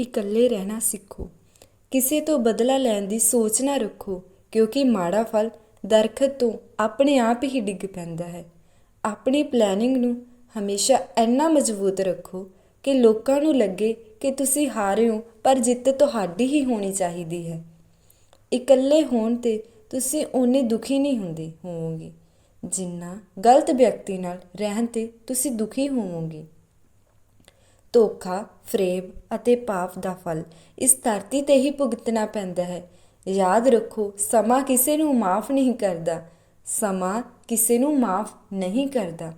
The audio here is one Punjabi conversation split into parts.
ਇਕੱਲੇ ਰਹਿਣਾ ਸਿੱਖੋ। ਕਿਸੇ ਤੋਂ ਬਦਲਾ ਲੈਣ ਦੀ ਸੋਚ ਨਾ ਰੱਖੋ, ਕਿਉਂਕਿ ਮਾੜਾ ਫਲ ਦਰਖਤ ਤੋਂ ਆਪਣੇ ਆਪ ਹੀ ਡਿੱਗ ਪੈਂਦਾ ਹੈ। ਆਪਣੀ ਪਲੈਨਿੰਗ ਨੂੰ ਹਮੇਸ਼ਾ ਇੰਨਾ ਮਜ਼ਬੂਤ ਰੱਖੋ ਕਿ ਲੋਕਾਂ ਨੂੰ ਲੱਗੇ ਕਿ ਤੁਸੀਂ ਹਾਰੇ ਹੋ ਪਰ ਜਿੱਤ ਤੁਹਾਡੀ ਹੀ ਹੋਣੀ ਚਾਹੀਦੀ ਹੈ। ਇਕੱਲੇ ਹੋਣ ਤੇ ਤੁਸੀਂ ਓਨੇ ਦੁਖੀ ਨਹੀਂ ਹੁੰਦੇ, ਹੋਵੋਗੇ। ਜਿੰਨਾ ਗਲਤ ਵਿਅਕਤੀ ਨਾਲ ਰਹਿਣ ਤੇ ਤੁਸੀਂ ਦੁਖੀ ਹੋਵੋਗੇ। ਧੋਖਾ, ਫਰੇਬ ਅਤੇ ਪਾਪ ਦਾ ਫਲ। ਇਸ ਧਰਤੀ ਤੇ ਹੀ ਭੁਗਤਣਾ ਪੈਂਦਾ ਹੈ। ਯਾਦ ਰੱਖੋ, ਸਮਾਂ ਕਿਸੇ ਨੂੰ ਮਾਫ ਨਹੀਂ ਕਰਦਾ। ਸਮਾਂ ਕਿਸੇ ਨੂੰ ਮਾਫ ਨਹੀਂ ਕਰਦਾ।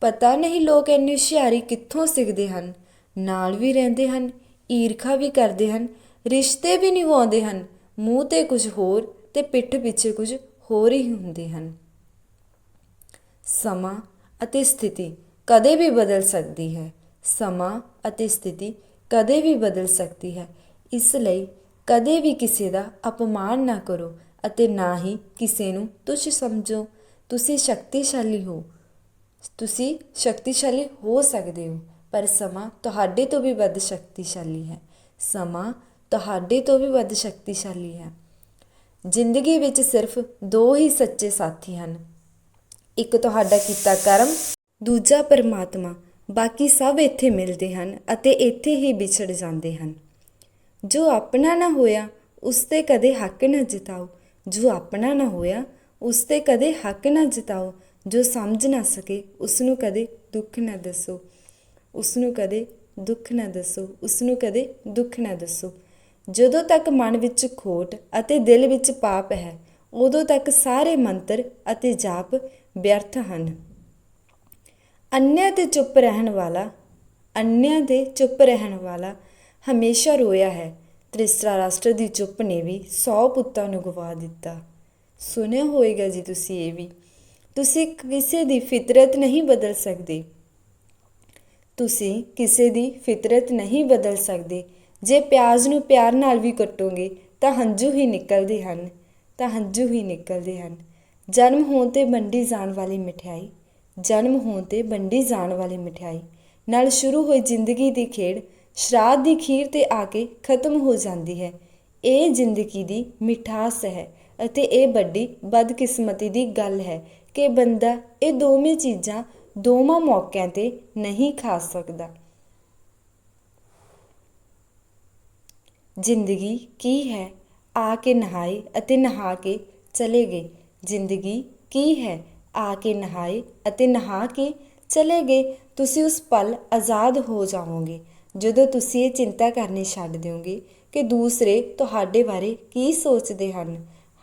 ਪਤਾ ਨਹੀਂ ਲੋਕ ਇੰਨੀ ਹੁਸ਼ਿਆਰੀ ਕਿੱਥੋਂ ਸਿੱਖਦੇ ਹਨ। ਨਾਲ ਵੀ ਰਹਿੰਦੇ ਹਨ, ਈਰਖਾ ਵੀ ਕਰਦੇ ਹਨ, ਰਿਸ਼ਤੇ ਵੀ ਨਿਭਾਉਂਦੇ ਹਨ। ਮੂੰਹ ਤੇ ਕੁਝ ਹੋਰ ਤੇ ਪਿੱਠ ਪਿੱਛੇ ਕੁਝ ਹੋਰ ਹੀ ਹੁੰਦੇ ਹਨ। ਸਮਾਂ ਅਤੇ ਸਥਿਤੀ ਕਦੇ ਵੀ ਬਦਲ ਸਕਦੀ ਹੈ। ਸਮਾਂ ਅਤੇ ਸਥਿਤੀ ਕਦੇ ਵੀ ਬਦਲ ਸਕਦੀ ਹੈ। ਇਸ ਲਈ ਕਦੇ ਵੀ ਕਿਸੇ ਦਾ ਅਪਮਾਨ ਨਾ ਕਰੋ ਅਤੇ ਨਾ ਹੀ ਕਿਸੇ ਨੂੰ ਤੁਛ ਸਮਝੋ। ਤੁਸੀਂ ਸ਼ਕਤੀਸ਼ਾਲੀ ਹੋ। ਤੁਸੀਂ ਸ਼ਕਤੀਸ਼ਾਲੀ ਹੋ ਸਕਦੇ ਹੋ, ਪਰ ਸਮਾਂ ਤੁਹਾਡੇ ਤੋਂ ਵੀ ਵੱਧ ਸ਼ਕਤੀਸ਼ਾਲੀ ਹੈ। ਸਮਾਂ ਤੁਹਾਡੇ ਤੋਂ ਵੀ ਵੱਧ ਸ਼ਕਤੀਸ਼ਾਲੀ ਹੈ। ਜ਼ਿੰਦਗੀ ਵਿੱਚ ਸਿਰਫ ਦੋ ਹੀ ਸੱਚੇ ਸਾਥੀ ਹਨ। ਇੱਕ ਤੁਹਾਡਾ ਕੀਤਾ ਕਰਮ, ਦੂਜਾ ਪਰਮਾਤਮਾ। ਬਾਕੀ ਸਭ ਇੱਥੇ ਮਿਲਦੇ ਹਨ ਅਤੇ ਇੱਥੇ ਹੀ ਵਿਛੜ ਜਾਂਦੇ ਹਨ। ਜੋ ਆਪਣਾ ਨਾ ਹੋਇਆ, ਉਸ ਤੇ ਕਦੇ ਹੱਕ ਨਾ ਜਿਤਾਓ। ਜੋ ਆਪਣਾ ਨਾ ਹੋਇਆ, ਉਸ ਤੇ ਕਦੇ ਹੱਕ ਨਾ ਜਿਤਾਓ। ਜੋ ਸਮਝ ਨਾ ਸਕੇ, ਉਸ ਨੂੰ ਕਦੇ ਦੁੱਖ ਨਾ ਦੱਸੋ। ਉਸ ਨੂੰ ਕਦੇ ਦੁੱਖ ਨਾ ਦੱਸੋ। ਉਸ ਨੂੰ ਕਦੇ ਦੁੱਖ ਨਾ ਦੱਸੋ। ਜਦੋਂ ਤੱਕ ਮਨ ਵਿੱਚ ਖੋਟ ਅਤੇ ਦਿਲ ਵਿੱਚ ਪਾਪ ਹੈ, ਉਦੋਂ ਤੱਕ ਸਾਰੇ ਮੰਤਰ ਅਤੇ ਜਾਪ ਵਿਅਰਥ ਹਨ। ਅੰਨਿਆਂ ਤੇ ਚੁੱਪ ਰਹਿਣ ਵਾਲਾ, ਅੰਨਿਆਂ ਦੇ ਚੁੱਪ ਰਹਿਣ ਵਾਲਾ ਹਮੇਸ਼ਾ ਰੋਇਆ ਹੈ। ਤ੍ਰਿਸਰਾ ਰਾਸ਼ਟਰ ਦੀ ਚੁੱਪ ਨੇ ਵੀ 100 ਪੁੱਤਾਂ ਨੂੰ ਗਵਾ ਦਿੱਤਾ। ਸੁਣਿਆ ਹੋਵੇਗਾ ਜੀ ਤੁਸੀਂ ਇਹ ਵੀ। ਤੁਸੀਂ ਕਿਸੇ ਦੀ ਫਿਤਰਤ ਨਹੀਂ ਬਦਲ ਸਕਦੇ। ਤੁਸੀਂ ਕਿਸੇ ਦੀ ਫਿਤਰਤ ਨਹੀਂ ਬਦਲ ਸਕਦੇ। ਜੇ ਪਿਆਜ਼ ਨੂੰ ਪਿਆਰ ਨਾਲ ਵੀ ਕੱਟੋਗੇ, ਤਾਂ ਹੰਝੂ ਹੀ ਨਿਕਲਦੇ ਹਨ। ਤਾਂ ਹੰਝੂ ਹੀ ਨਿਕਲਦੇ ਹਨ। ਜਨਮ ਹੋਣ ਤੇ ਵੰਡੀ ਜਾਣ ਵਾਲੀ ਮਠਿਆਈ ਜਨਮ ਹੋਣ ਤੇ ਵੰਡੀ ਜਾਣ ਵਾਲੀ ਮਠਿਆਈ। ਨਾਲ ਸ਼ੁਰੂ ਹੋਈ ਜ਼ਿੰਦਗੀ ਦੀ ਖੇਡ, ਸ਼ਰਾਧ ਦੀ ਖੀਰ ਤੇ ਆ ਕੇ ਖਤਮ ਹੋ ਜਾਂਦੀ ਹੈ। ਇਹ ਜ਼ਿੰਦਗੀ ਦੀ ਮਿਠਾਸ ਹੈ ਅਤੇ ਇਹ ਵੱਡੀ ਬਦਕਿਸਮਤੀ ਦੀ ਗੱਲ ਹੈ ਕਿ ਬੰਦਾ ਇਹ ਦੋਵੇਂ ਚੀਜ਼ਾਂ ਦੋਵਾਂ ਮੌਕਿਆਂ ਤੇ ਨਹੀਂ ਖਾ ਸਕਦਾ। ਜ਼ਿੰਦਗੀ ਕੀ ਹੈ? ਆ ਕੇ ਨਹਾਏ ਅਤੇ ਨਹਾ ਕੇ ਚਲੇ ਗਏ। ਜ਼ਿੰਦਗੀ ਕੀ ਹੈ? ਆ ਕੇ ਨਹਾਏ ਅਤੇ ਨਹਾ ਕੇ ਚਲੇ ਗਏ। ਤੁਸੀਂ ਉਸ ਪਲ ਆਜ਼ਾਦ ਹੋ ਜਾਵੋਗੇ। ਜਦੋਂ ਤੁਸੀਂ ਇਹ ਚਿੰਤਾ ਕਰਨੀ ਛੱਡ ਦਿਓਗੇ ਕਿ ਦੂਸਰੇ ਤੁਹਾਡੇ ਬਾਰੇ ਕੀ ਸੋਚਦੇ ਹਨ।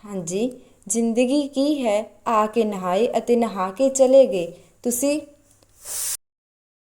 ਹਾਂਜੀ, ਜ਼ਿੰਦਗੀ ਕੀ ਹੈ? ਆ ਕੇ ਨਹਾਏ ਅਤੇ ਨਹਾ ਕੇ ਚਲੇ ਗਏ। ਤੁਸੀਂ